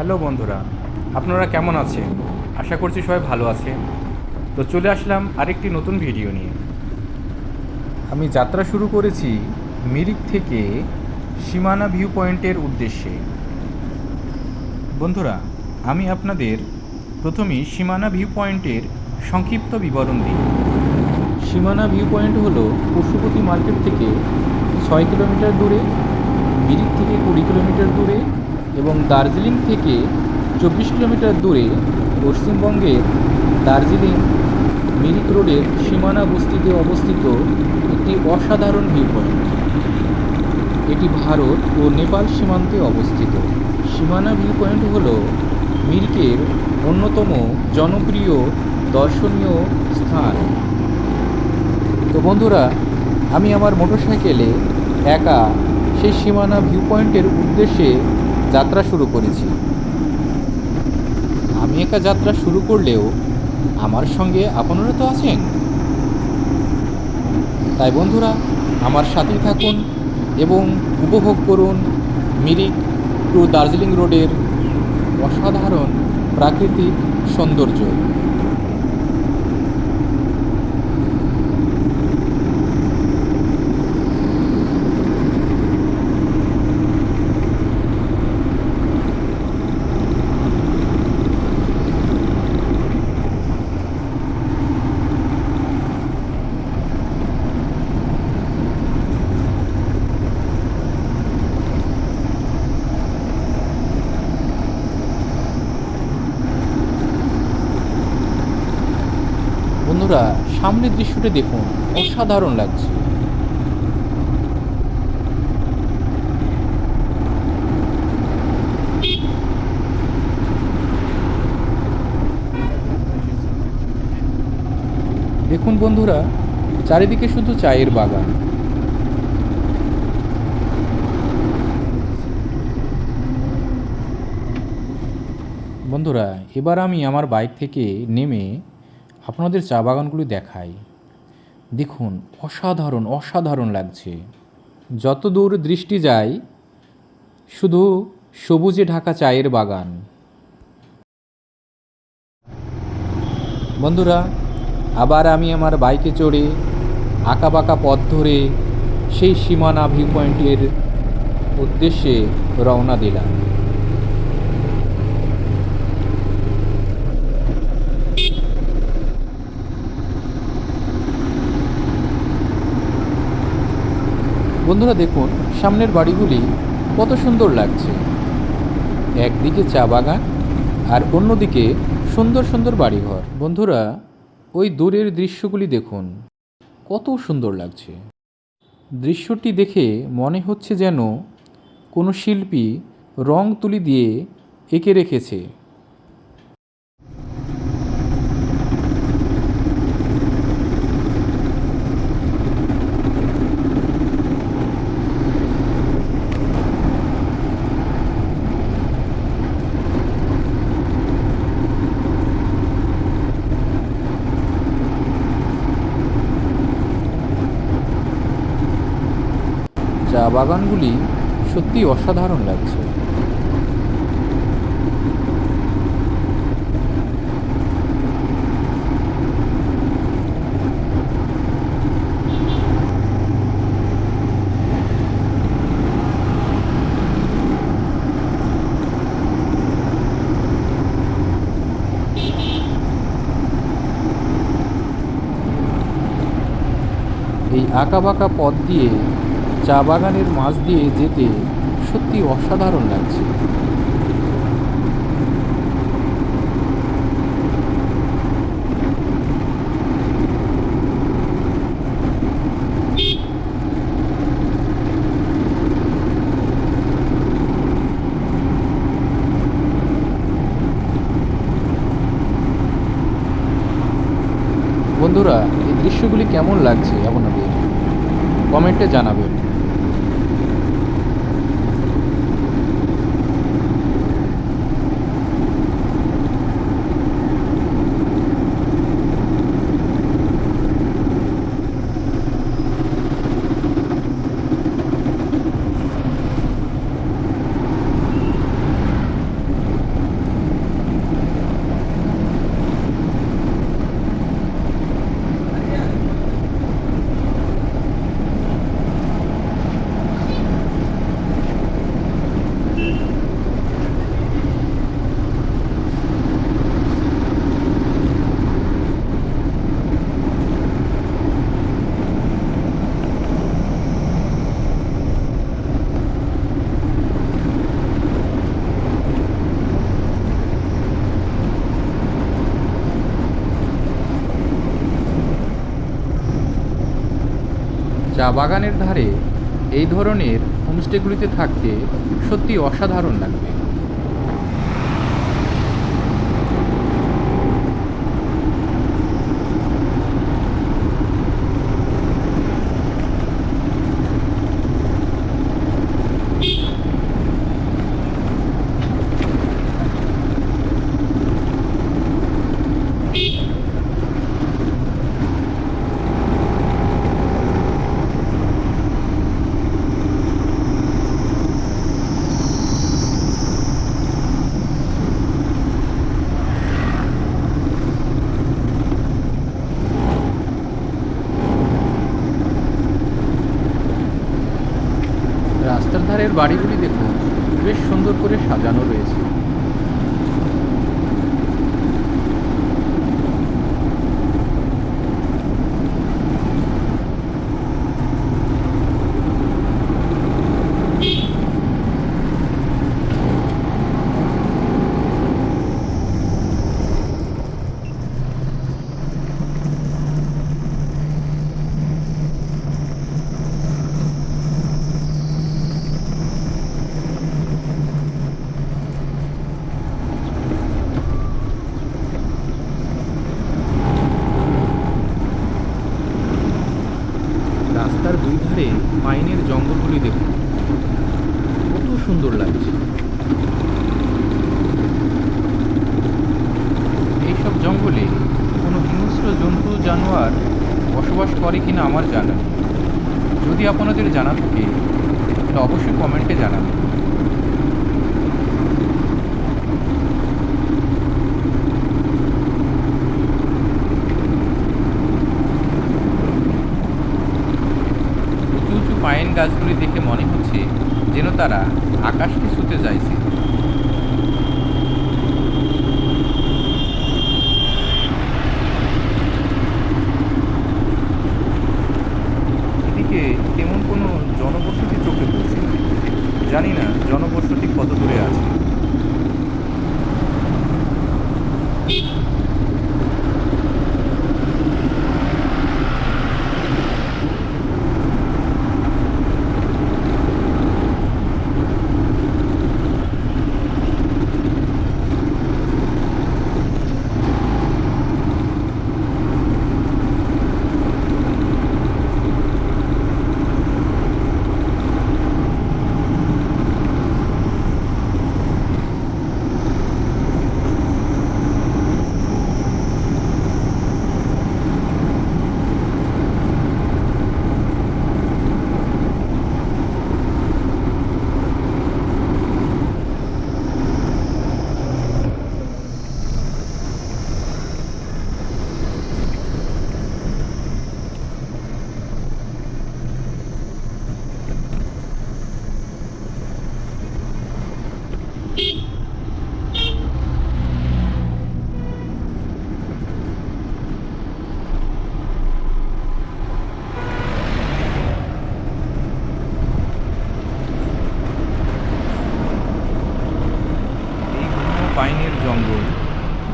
Hello বন্ধুরা, আপনারা কেমন আছেন? আশা করছি সবাই ভালো আছেন। তো চলে আসলাম আরেকটি নতুন ভিডিও নিয়ে। আমি যাত্রা শুরু করেছি মিরিক থেকে সীমানা ভিউ পয়েন্টের উদ্দেশ্যে। বন্ধুরা, আমি আপনাদের প্রথমেই সীমানা ভিউ পয়েন্টের সংক্ষিপ্ত বিবরণ দিই। সীমানা ভিউ পয়েন্ট হলো পশুপতি মার্কেট থেকে ছয় কিলোমিটার দূরে, মিরিক থেকে কুড়ি কিলোমিটার দূরে এবং দার্জিলিং থেকে চব্বিশ কিলোমিটার দূরে পশ্চিমবঙ্গের দার্জিলিং মিরিক রোডের সীমানা বস্তিতে অবস্থিত একটি অসাধারণ ভিউ পয়েন্ট এটি ভারত ও নেপাল সীমান্তে অবস্থিত। সীমানা ভিউ পয়েন্ট হল মিরিকের অন্যতম জনপ্রিয় দর্শনীয় স্থান। তো বন্ধুরা, আমি আমার মোটরসাইকেলে একা সেই সীমানা ভিউ পয়েন্টের উদ্দেশ্যে যাত্রা শুরু করেছি। আমি একা যাত্রা শুরু করলেও আমার সঙ্গে আপনারা তো আছেন। তাই বন্ধুরা, আমার সাথেই থাকুন এবং উপভোগ করুন মিরিক টু দার্জিলিং রোডের অসাধারণ প্রাকৃতিক সৌন্দর্য। বন্ধুরা, সামনের দৃশ্যটি দেখুন। অসাধারণ লাগছে। দেখুন বন্ধুরা, চারিদিকে শুধু চায়ের বাগান। বন্ধুরা, এবার আমি আমার বাইক থেকে নেমে আপনাদের চা বাগানগুলি দেখাই। দেখুন, অসাধারণ অসাধারণ লাগছে। যত দূর দৃষ্টি যায়, শুধু সবুজে ঢাকা চায়ের বাগান। বন্ধুরা, আবার আমি আমার বাইকে চড়ে আঁকা বাঁকা পথ ধরে, সেই সীমানা ভিউ পয়েন্টের উদ্দেশ্যে রওনা দিলাম। বন্ধুরা দেখুন, সামনের বাড়িগুলি কত সুন্দর লাগছে। একদিকে চা বাগান আর অন্যদিকে সুন্দর সুন্দর বাড়িঘর। বন্ধুরা, ওই দূরের দৃশ্যগুলি দেখুন, কত সুন্দর লাগছে। দৃশ্যটি দেখে মনে হচ্ছে যেন কোনো শিল্পী রং তুলি দিয়ে এঁকে রেখেছে চা বাগানগুলি সত্যি অসাধারণ লাগছে। এই আঁকা বাঁকা পথ দিয়ে চা বাগানের মাছ দিয়ে যেতে সত্যি অসাধারণ লাগছে। বন্ধুরা, এই দৃশ্যগুলি কেমন লাগছে আপনাদের? কমেন্টে জানাবেন। চা বাগানের ধারে এই ধরনের হোমস্টেগুলিতে থাকতে সত্যি অসাধারণ লাগবে রাস্তার ধারের বাড়িগুলি দেখুন বেশ সুন্দর করে সাজানো রয়েছে রাস্তার দুই ধারে পাইনের জঙ্গলগুলি দেখুন কত সুন্দর লাগছে এইসব জঙ্গলে কোনো হিংস্র জন্তু জানোয়ার বসবাস করে কিনা আমার জানা। যদি আপনাদের জানা থাকে, তাহলে অবশ্যই কমেন্টে জানাবেন। উঁচু উঁচু পাইন গাছগুলি দেখে মনে হচ্ছে যেন তারা আকাশকে ছুতে চাইছে।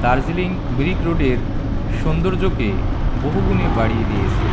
দার্জিলিং ব্রিক রোডের সৌন্দর্যকে বহুগুণে বাড়িয়ে দিয়েছে।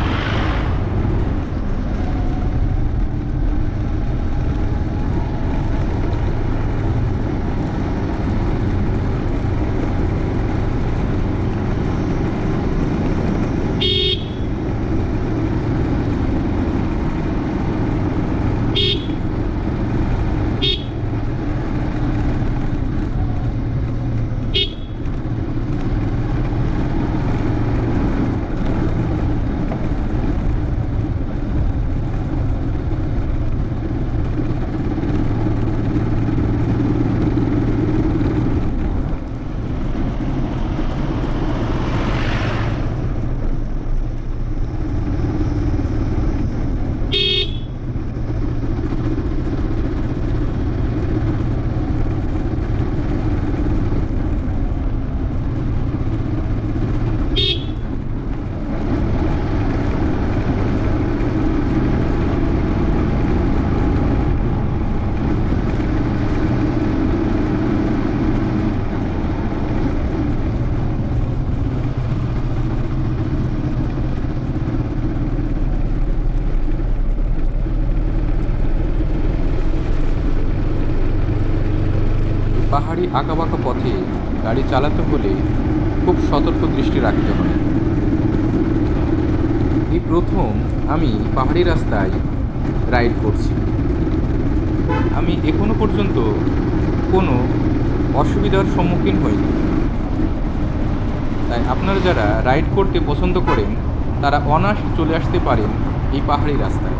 পাহাড়ি আঁকাবাঁকা পথে গাড়ি চালাতে হলে খুব সতর্ক দৃষ্টি রাখতে হয়। এই প্রথম আমি পাহাড়ি রাস্তায় রাইড করছি। আমি এখনও পর্যন্ত কোনো অসুবিধার সম্মুখীন হইনি। তাই আপনারা যারা রাইড করতে পছন্দ করেন, তারা অনায়াসে চলে আসতে পারেন এই পাহাড়ি রাস্তায়।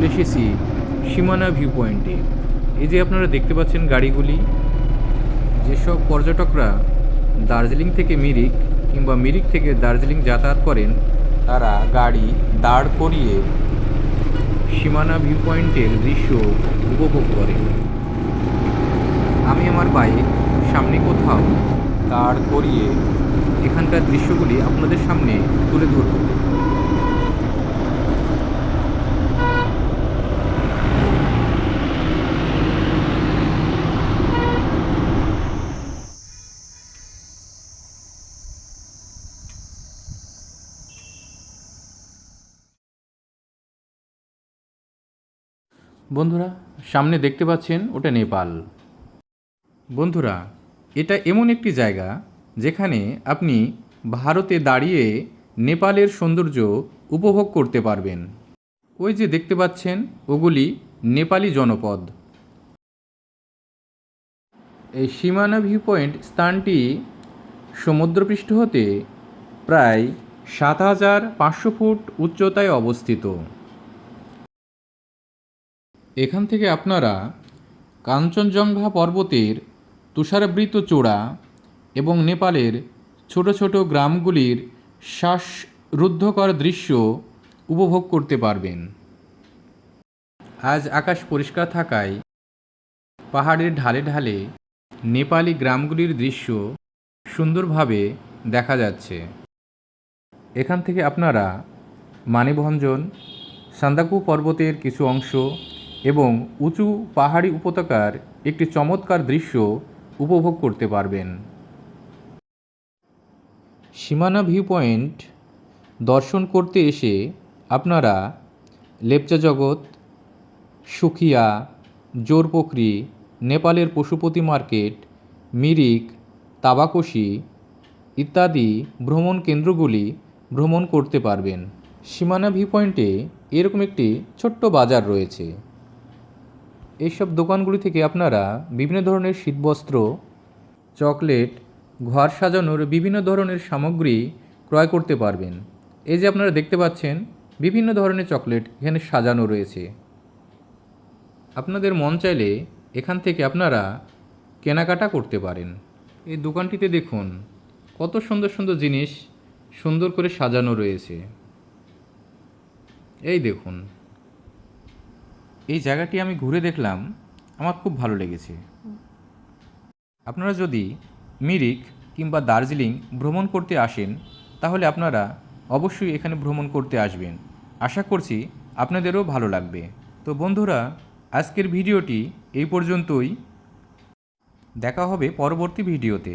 চলে এসেছি সীমানা ভিউ পয়েন্টে এই যে আপনারা দেখতে পাচ্ছেন গাড়িগুলি, যেসব পর্যটকরা দার্জিলিং থেকে মিরিক কিংবা মিরিক থেকে দার্জিলিং যাতায়াত করেন, তারা গাড়ি দাঁড় করিয়ে সীমানা ভিউ পয়েন্টের দৃশ্য উপভোগ করে। আমি আমার বাইক সামনে কোথাও দাঁড় করিয়ে এখানকার দৃশ্যগুলি আপনাদের সামনে তুলে ধরব। বন্ধুরা, সামনে দেখতে পাচ্ছেন ওটা নেপাল। বন্ধুরা, এটা এমন একটি জায়গা যেখানে আপনি ভারতে দাঁড়িয়ে নেপালের সৌন্দর্য উপভোগ করতে পারবেন। ওই যে দেখতে পাচ্ছেন, ওগুলি নেপালি জনপদ। এই সীমানা ভিউ পয়েন্ট স্থানটি সমুদ্রপৃষ্ঠ হতে প্রায় সাত হাজার পাঁচশো ফুট উচ্চতায় অবস্থিত। এখান থেকে আপনারা কাঞ্চনজঙ্ঘা পর্বতের তুষারাবৃত চূড়া এবং নেপালের ছোট ছোট গ্রামগুলির শ্বাসরুদ্ধকর দৃশ্য উপভোগ করতে পারবেন। আজ আকাশ পরিষ্কার থাকায় পাহাড়ের ঢালে ঢালে নেপালি গ্রামগুলির দৃশ্য সুন্দরভাবে দেখা যাচ্ছে। এখান থেকে আপনারা মানিভঞ্জন সান্দাকু পর্বতের কিছু অংশ এবং উঁচু পাহাড়ি উপত্যকার একটি চমৎকার দৃশ্য উপভোগ করতে পারবেন। সীমানা ভিউ পয়েন্ট দর্শন করতে এসে আপনারা লেপচা জগৎ, সুখিয়া জোরপোখরি নেপালের পশুপতি মার্কেট, মিরিক, তাবাকশি ইত্যাদি ভ্রমণ কেন্দ্রগুলি ভ্রমণ করতে পারবেন। সীমানা ভিউ পয়েন্টে এরকম একটি ছোট্ট বাজার রয়েছে। এইসব দোকানগুলি থেকে আপনারা বিভিন্ন ধরনের শীতবস্ত্র, চকলেট, ঘর সাজানোর বিভিন্ন ধরনের সামগ্রী ক্রয় করতে পারবেন। এই যে আপনারা দেখতে পাচ্ছেন, বিভিন্ন ধরনের চকলেট এখানে সাজানো রয়েছে। আপনাদের মন চাইলে এখান থেকে আপনারা কেনাকাটা করতে পারেন। এই দোকানটিতে দেখুন, কত সুন্দর সুন্দর জিনিস সুন্দর করে সাজানো রয়েছে। এই দেখুন এই জায়গাটি আমি ঘুরে দেখলাম, আমার খুব ভালো লেগেছে। আপনারা যদি মিরিক কিংবা দার্জিলিং ভ্রমণ করতে আসেন, তাহলে আপনারা অবশ্যই এখানে ভ্রমণ করতে আসবেন। আশা করছি আপনাদেরও ভালো লাগবে। তো বন্ধুরা, আজকের ভিডিওটি এই পর্যন্তই। দেখা হবে পরবর্তী ভিডিওতে।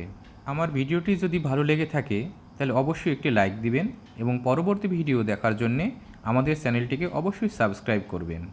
আমার ভিডিওটি যদি ভালো লেগে থাকে, তাহলে অবশ্যই একটি লাইক দিবেন এবং পরবর্তী ভিডিও দেখার জন্যে আমাদের চ্যানেলটিকে অবশ্যই সাবস্ক্রাইব করবেন।